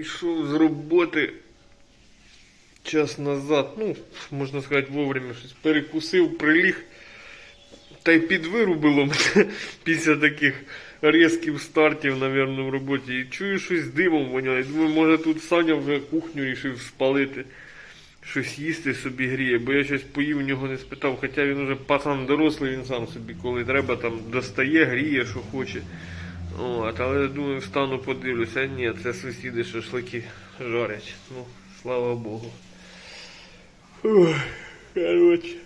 Прийшов з роботи час назад, ну, можна сказати, вовремя щось перекусив, приліг. Та й підвирубило мене після таких різких стартів, напевно, в роботі. І чую щось димом воняє. Думаю, може тут Саня вже кухню рішив спалити. Щось їсти собі гріє, бо я щось поїв у нього не спитав, хоча він уже пацан дорослий, він сам собі, коли треба, там достає, гріє, що хоче. От, але думаю, встану подивлюся. Ні, це сусіди шашлики жарять. Ну, слава Богу. Коротше.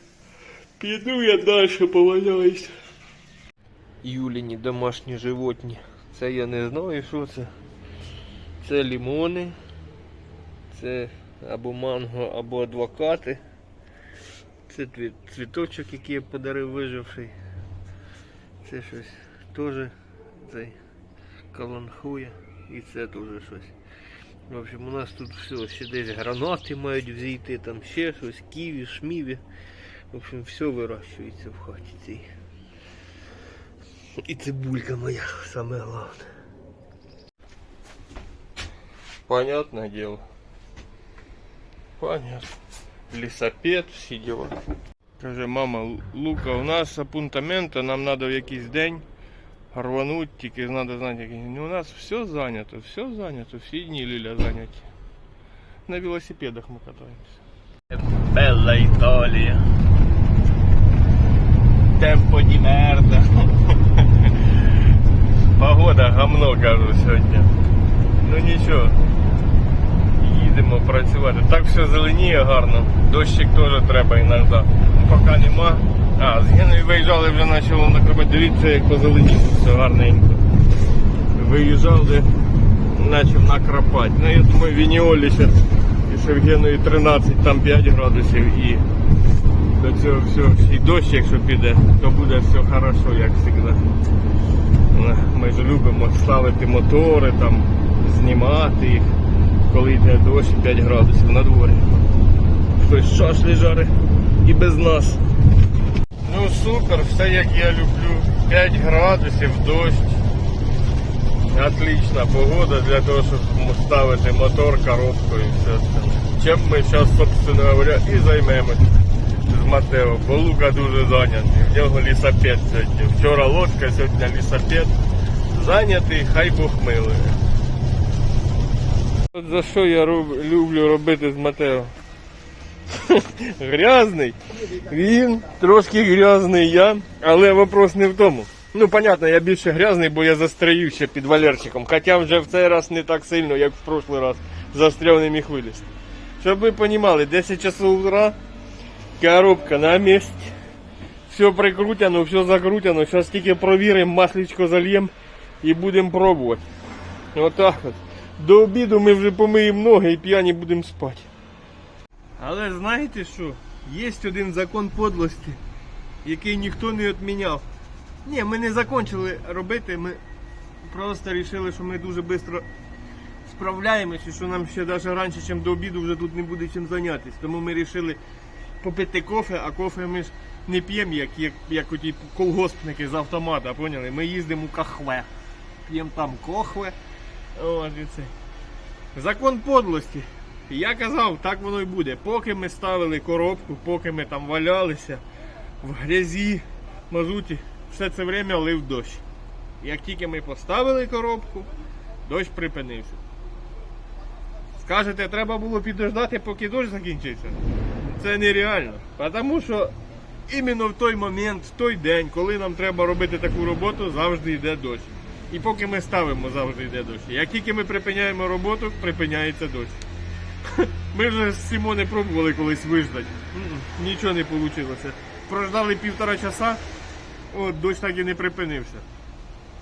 Піду я далі поваляюся. Юліні домашні животні. Це я не знаю, що це. Це лімони. Це або манго, або адвокати. Це цвіточок, який я подарив виживший. Це щось теж цей каланхуя. І це теж щось. В общем, у нас тут все, ще десь гранати мають взійти, там ще щось, ківі, шміві. В общем, все вирощується в хаті цій. І цибулька моя, саме головне. Понятное дело. Понятно. Лісопед, всі діла. Каже, мама, Лука, у нас апунтамента, нам треба в якийсь день рвануть, тільки треба знати. Ну, у нас все зайнято, все зайнято, всі дні Ліля зайняті. На велосипедах ми катаємося. Белла Італія. Темпо ді мерда. Погода гамно, кажу, сьогодні. Ну нічого. Їдемо працювати. Так все зеленіє гарно. Дощик теж треба іноді. Поки нема. А, з виїжджали вже почало накропити. Дивіться, як позеленіло, все гарненько. Виїжджали, почав накрапати. Ну я думаю, Вініолі ще, і ще 13, там 5 градусів і до цього все. І дощ, якщо піде, то буде все хорошо, як завжди. Ми ж любимо ставити мотори, там, знімати їх, коли йде дощ 5 градусів на дворі. Хтось шашлі жарить і без нас. Супер, все як я люблю. 5 градусів, дощ. Отлична погода для того, щоб ставити мотор, коробку і все. Чим ми зараз, собственно говоря, і займемось з Матео, бо Лука дуже зайнятий. В нього лісопед сьогодні. Вчора лодка, сьогодні лісопед. Зайнятий, хай Бог милує. От за що я люблю робити з Матео? Грязний. Він трошки грязний я, але вопрос не в тому. Ну, понятно, я більше грязний, бо я застряю ще під Валерчиком. Хоча вже в цей раз не так сильно, як в прошлий раз. Застряв не міг вилізти. Щоб ви розуміли, 10 часов утра, коробка на місці. Все прикрутено, все закрутено. Зараз тільки провіримо, масличко зальємо і будемо пробувати. Отак от. До обіду ми вже помиємо ноги і п'яні будемо спати. Але знаєте що? Є один закон подлості, який ніхто не відміняв. Ні, ми не закінчили робити, ми просто вирішили, що ми дуже швидко справляємося, що нам ще навіть раніше, ніж до обіду, вже тут не буде чим зайнятися. Тому ми вирішили попити кофе, а кофе ми ж не п'ємо, як, як, як оті колгоспники з автомата, поняли? Ми їздимо у кахве. П'ємо там кохве. І це. Закон подлості. Я казав, так воно і буде. Поки ми ставили коробку, поки ми там валялися в грязі, мазуті, все це время лив дощ. Як тільки ми поставили коробку, дощ припинився. Скажете, треба було підождати, поки дощ закінчиться. Це нереально. Тому що іменно в той момент, в той день, коли нам треба робити таку роботу, завжди йде дощ. І поки ми ставимо, завжди йде дощ. Як тільки ми припиняємо роботу, припиняється дощ. Ми вже з Сімони пробували колись виждати. Нічого не вийшло. Прождали півтора часа, от дощ так і не припинився.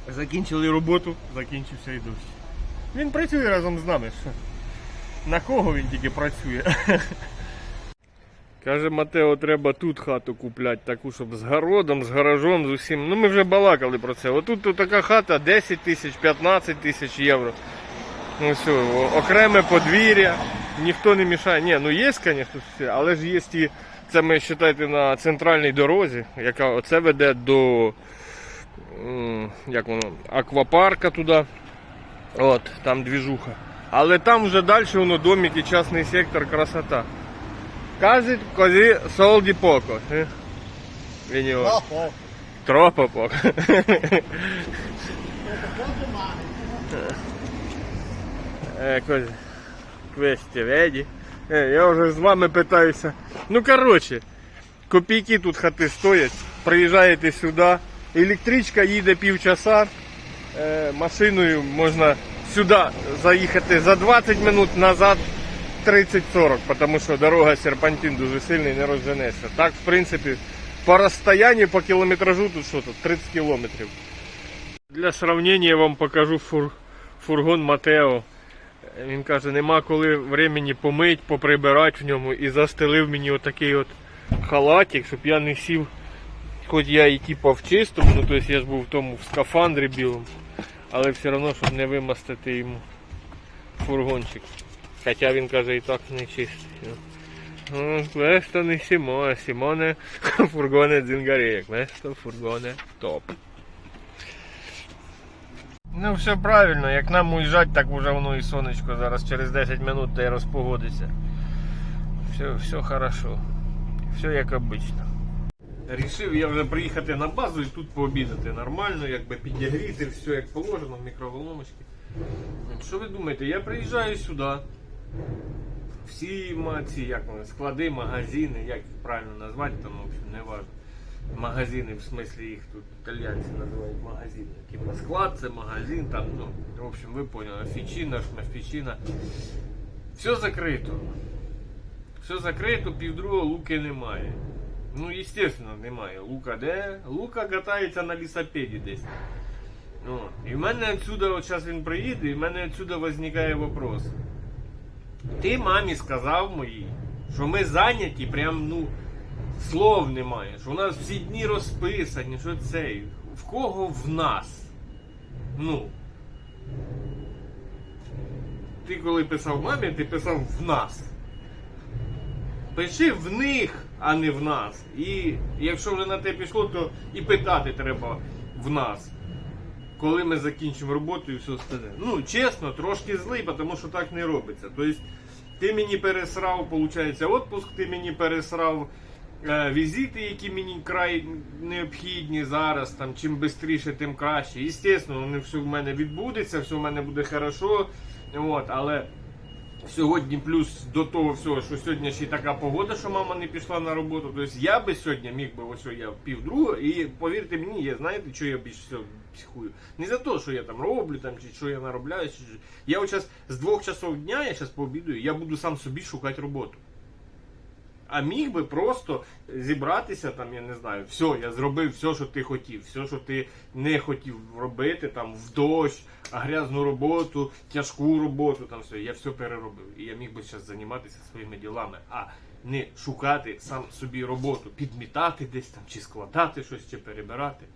Закінчили роботу, закінчився і дощ. Він працює разом з нами. На кого він тільки працює? Каже Матео, треба тут хату купляти, таку, щоб з городом, з гаражом, з усім. Ну ми вже балакали про це. Отут тут така хата 10 тисяч, 15 тисяч євро. Ну все, окреме подвір'я, ніхто не мішає. Ні, ну є, звісно, все, але ж є ті, це ми вважайте на центральній дорозі, яка оце веде до як воно, аквапарка туди. От, там двіжуха. Але там вже далі воно домики, частний сектор, красота. Кажуть, козі солді поко. Е? Охо. Тропо поко. Якось квесті веді. Е, Я вже з вами питаюся. Ну коротше, копійки тут хати стоять. Приїжджаєте сюди, електричка їде півчаса, е, машиною можна сюди заїхати за 20 минут назад 30-40, тому що дорога серпантин дуже сильний, не розженешся. Так, в принципі, по розстоянню, по кілометражу тут що тут, 30 кілометрів. Для сравнення я вам покажу фур, фургон Матео. Він каже, нема коли времени помить, поприбирати в ньому і застелив мені отакий от халатик, щоб я не сів, хоч я і типу в чистому, ну тобто я ж був в тому в скафандрі білому, але все одно, щоб не вимастити йому фургончик. Хоча він каже і так не чистий. Ну, Questo не Сімоне, Сімоне фургоне дзингареє, questo фургоне топ. Ну все правильно, як нам уїжджати, так уже воно і сонечко зараз через 10 минут та й розпогодиться. Все, все хорошо. Все як обично. Рішив я вже приїхати на базу і тут пообідати нормально, якби підігріти, все як положено в мікроволновочці. Що ви думаєте, я приїжджаю сюди. Всі ці як склади, магазини, як їх правильно назвати, там, в общем, не важно. Магазини, в смислі їх тут італійці називають магазини. Типа склад це магазин, там, ну, в общем, ви поняли, офіцина, шмафічина. Все закрито. Все закрито, півдругого луки немає. Ну, естественно, немає. Лука де? Лука катається на лісопеді десь. Ну, і в мене отсюда, от зараз він приїде, і в мене отсюда виникає вопрос. Ти мамі сказав моїй, що ми зайняті, прям, ну, слов немає, що у нас всі дні розписані, що це. В кого в нас? Ну. Ти коли писав мамі, ти писав в нас. Пиши в них, а не в нас. І якщо вже на те пішло, то і питати треба в нас. Коли ми закінчимо роботу і все остальне. Ну, чесно, трошки злий, тому що так не робиться. Тобто, ти мені пересрав, виходить, відпуск, ти мені пересрав візити, які мені край необхідні зараз. Там, чим швидше, тим краще. Звісно, вони все в мене відбудеться, все в мене буде хорошо. От, але Сьогодні плюс до того всього, що сьогодні ще й така погода, що мама не пішла на роботу. Тобто я би сьогодні міг би ось я пів другого, і повірте мені, я знаєте, що я більше всього психую. Не за те, що я там роблю, там, чи що я наробляю. Чи... Я зараз з двох часов дня, я зараз пообідаю, я буду сам собі шукати роботу. А міг би просто зібратися, там, я не знаю, все, я зробив все, що ти хотів, все, що ти не хотів робити, там, в дощ, грязну роботу, тяжку роботу, там все, я все переробив. І я міг би зараз займатися своїми ділами, а не шукати сам собі роботу, підмітати десь там, чи складати щось, чи перебирати.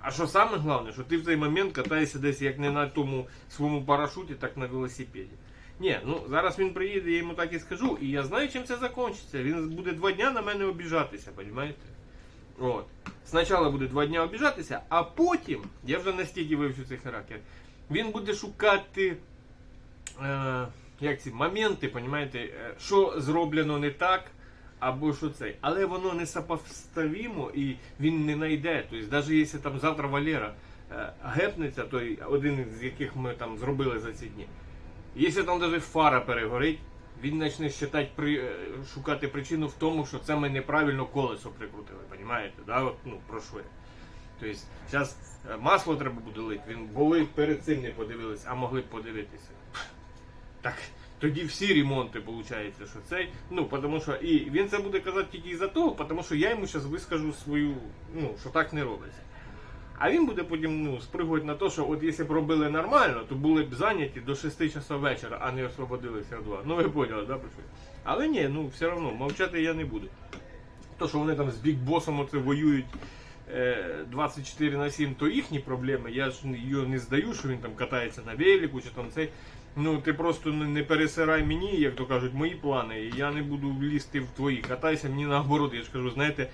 А що саме головне, що ти в цей момент катаєшся десь як не на тому своєму парашуті, так на велосипеді. Ні, ну зараз він приїде, я йому так і скажу, і я знаю, чим це закінчиться. Він буде два дня на мене обіжатися, розумієте? От. Спочатку буде два дня обіжатися, а потім, я вже настільки вивчу цей характер, він буде шукати е, як ці моменти, розумієте, е, що зроблено не так, або що це. Але воно не сопоставимо і він не знайде. Тобто, навіть якщо там завтра Валера е, гепнеться, той один з яких ми там зробили за ці дні. Якщо там навіть фара перегорить, він почне считати, при, е, шукати причину в тому, що це ми неправильно колесо прикрутили, розумієте? Да? Ну, про що я. Тобто, зараз масло треба буде лити, він були перед цим не подивились, а могли б подивитися. Так, тоді всі ремонти, виходить, що цей. Ну, тому що і він це буде казати тільки із-за того, тому що я йому зараз вискажу свою, ну, що так не робиться. А він буде потім ну, спригувати на те, що от якщо б робили нормально, то були б зайняті до 6 часов вечора, а не освободилися 2. Ну ви поняли, да, про? Але ні, ну все одно, мовчати я не буду. То, що вони там з бікбосом оце воюють е, 24 на 7, то їхні проблеми. Я ж його не здаю, що він там катається на велику чи там цей. Ну, ти просто не пересирай мені, як то кажуть, мої плани, я не буду лізти в твої. Катайся мені наоборот. Я ж кажу, знаєте.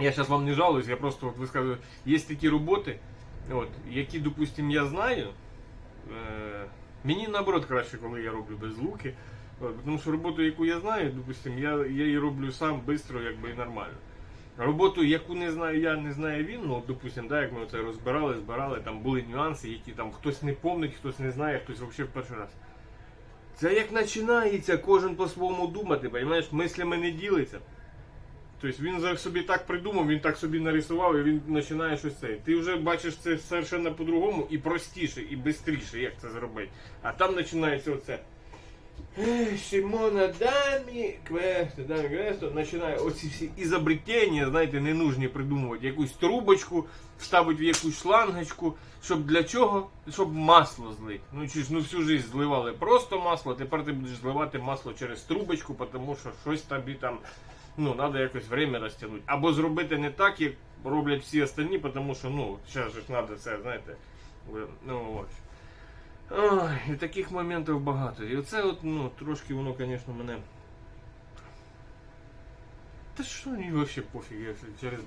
Я зараз вам не жалуюсь, я просто от висказую, є такі роботи, от, які, допустим, я знаю, Е, мені наоборот краще, коли я роблю без луки. От, Тому що роботу, яку я знаю, допустим, я, я її роблю сам швидко, якби і нормально. Роботу, яку не знаю я, не знаю він, ну, допустим, да, як ми це розбирали, збирали, там були нюанси, які там хтось не помнить, хтось не знає, хтось взагалі в перший раз. Це як починається кожен по-своєму думати, розумієш, мислями не ділиться. Тобто він собі так придумав, він так собі нарисував і він починає щось це. Ти вже бачиш це совершенно по-другому і простіше, і швидше, як це зробити. А там починається оце. Ех, Симона Дамі, квесто, Дамі квесто, починає оці всі ізобретення, знаєте, ненужні придумувати. Якусь трубочку, вставити в якусь шлангочку, щоб для чого? Щоб масло злити. Ну чи ж ну всю жизнь зливали просто масло, тепер ти будеш зливати масло через трубочку, тому що щось тобі там, ну, треба якось время розтягнути. Або зробити не так, як роблять всі остальні, тому що, ну, зараз ж треба це, знаєте, ну ось. Ой, і таких моментів багато. І оце от, ну, трошки воно, звісно, мене. Та що мені вообще пофіг, я через,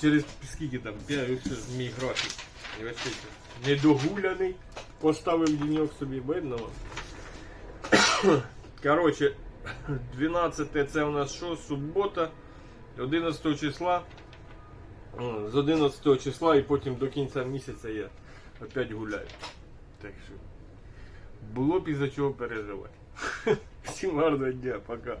через скільки там, я мій графік. І вообще це недогуляний. Поставив денек собі, видно. Короче, 12 це у нас що? Субота, 11 числа. З 11 числа і потім до кінця місяця я опять гуляю. Так що було б із-за чого переживати. Всім гарного дня, пока.